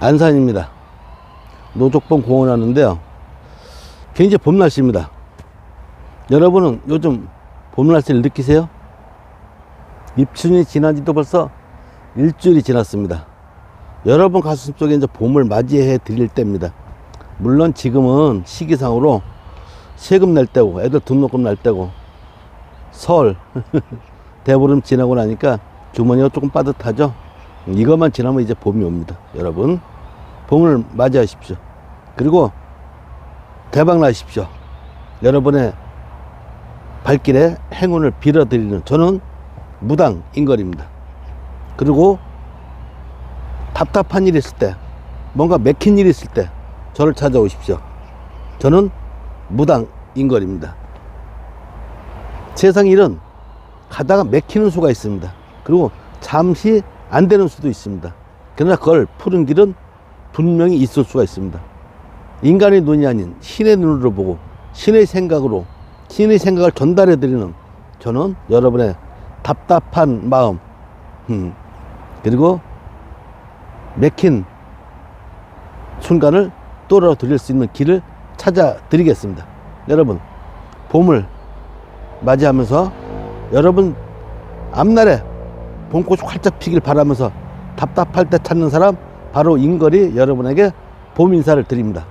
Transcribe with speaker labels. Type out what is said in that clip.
Speaker 1: 안산입니다. 노족봉 공원 하는데요. 굉장히 봄 날씨입니다. 여러분은 요즘 봄 날씨를 느끼세요? 입춘이 지난 지도 벌써 일주일이 지났습니다. 여러분 가슴 속에 이제 봄을 맞이해 드릴 때입니다. 물론 지금은 시기상으로 세금 낼 때고 애들 등록금 낼 때고 설 대보름 지나고 나니까 주머니가 조금 빠듯하죠. 이것만 지나면 이제 봄이 옵니다. 여러분 봄을 맞이하십시오. 그리고 대박 나십시오. 여러분의 발길에 행운을 빌어드리는 저는 무당 인걸입니다. 그리고 답답한 일이 있을 때, 뭔가 맥힌 일이 있을 때 저를 찾아오십시오. 저는 무당 인걸입니다. 세상 일은 가다가 맥히는 수가 있습니다. 그리고 잠시 안 되는 수도 있습니다. 그러나 그걸 푸는 길은 분명히 있을 수가 있습니다. 인간의 눈이 아닌 신의 눈으로 보고 신의 생각으로 신의 생각을 전달해 드리는 저는 여러분의 답답한 마음 음, 그리고 맥힌 순간을 뚫어 드릴 수 있는 길을 찾아 드리겠습니다. 여러분 봄을 맞이하면서 여러분 앞날에 봄꽃이 활짝 피길 바라면서 답답할 때 찾는 사람 바로 인걸이 여러분에게 봄 인사를 드립니다.